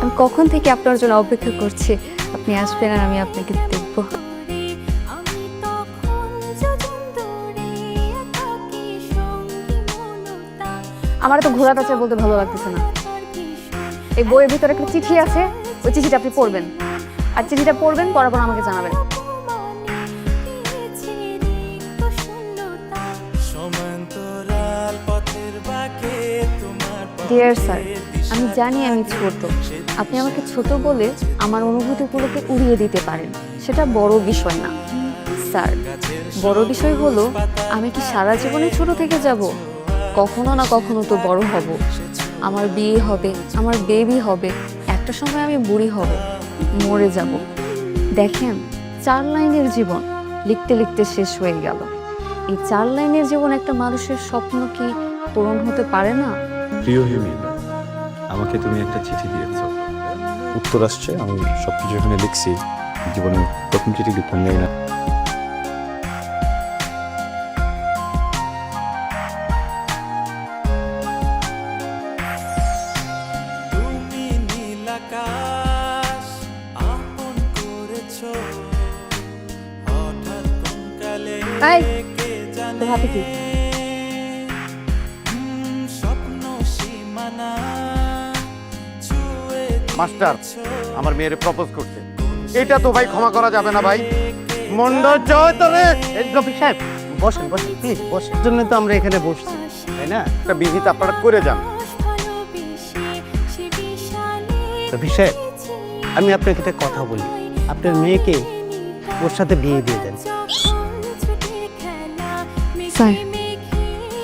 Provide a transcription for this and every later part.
আমি কখন থেকে আপনার জন্য অপেক্ষা করছি? আপনি আসবেন আর আমি আপনাকে দেখব। আমার তো ঘোরা কাছে বলতে ভালো লাগতেছে না। এই বইয়ের ভিতরে একটা চিঠি আছে ওই চিঠিটা আপনি পড়বেন। আর চিঠিটা পড়বেন পড়ার পর আমাকে জানাবেন। ডিয়ার স্যার আমি জানি আমি ছোট। আপনি আমাকে ছোট বলে আমার অনুভূতিগুলোকে উড়িয়ে দিতে পারেন। সেটা বড় বিষয় না। স্যার, বড় বিষয় হলো, আমি কি সারা জীবনে ছোট থেকে যাব? কখনো না কখনো তো বড় হব। আমার বিয়ে হবে, আমার বেবি হবে, একটা সময় আমি বুড়ি হব, মরে যাব। দেখেন, চার লাইনের জীবন লিখতে লিখতে শেষ হয়ে গেল। এই চার লাইনের জীবন একটা মানুষের স্বপ্ন কি পূরণ হতে পারে না? প্রিয় হিমিন আমাকে তুমি একটা চিঠি দিয়েছ। উত্তর আসছে আমি সব কিছু এখানে লিখছি। জীবনে প্রথম চিঠি লিখতাম নেই না। এই, কে? মাস্টার আমার মেয়ের প্রপোজ করছে। এটা তো ভাই ক্ষমা করা যাবে না ভাই। মন্ডল জয় তরে। রফিক সাহেব বসেন বসেন প্লিজ বসেন। জন্য তো আমরা এখানে বসছি। তাই না? একটা বিহিত আপনারা করে যান। রফিক সাহেব আমি আপনাকে একটা কথা বলি। আপনার মেয়েকে ওর সাথে বিয়ে দিয়ে দেন। স্যার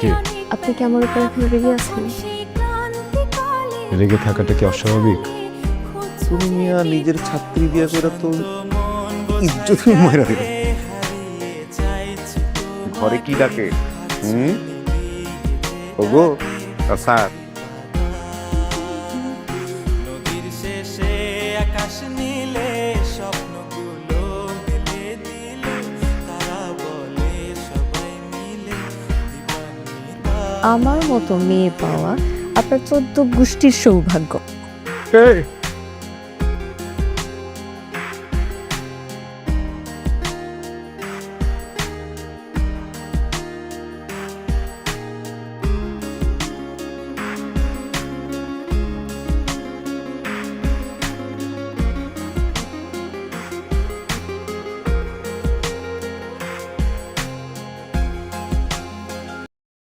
কি? আপনি কি আমার উপর এখন রেগে আছেন? রেগে থাকাটা কি অস্বাভাবিক? তুমি মিয়া নিজের ছাত্রী দিয়ে করে তো ইজ্জতই মরে দিল। ঘরে কি ডাকে? হুম? ওগো স্যার। নদীর শেষে আকাশ নীলে স্বপ্নগুলো মেলে দিল তারা বলে সবাই মিলে আমার মতো মেয়ে পাওয়া আপনার চোদ্দ গোষ্ঠীর সৌভাগ্য। এই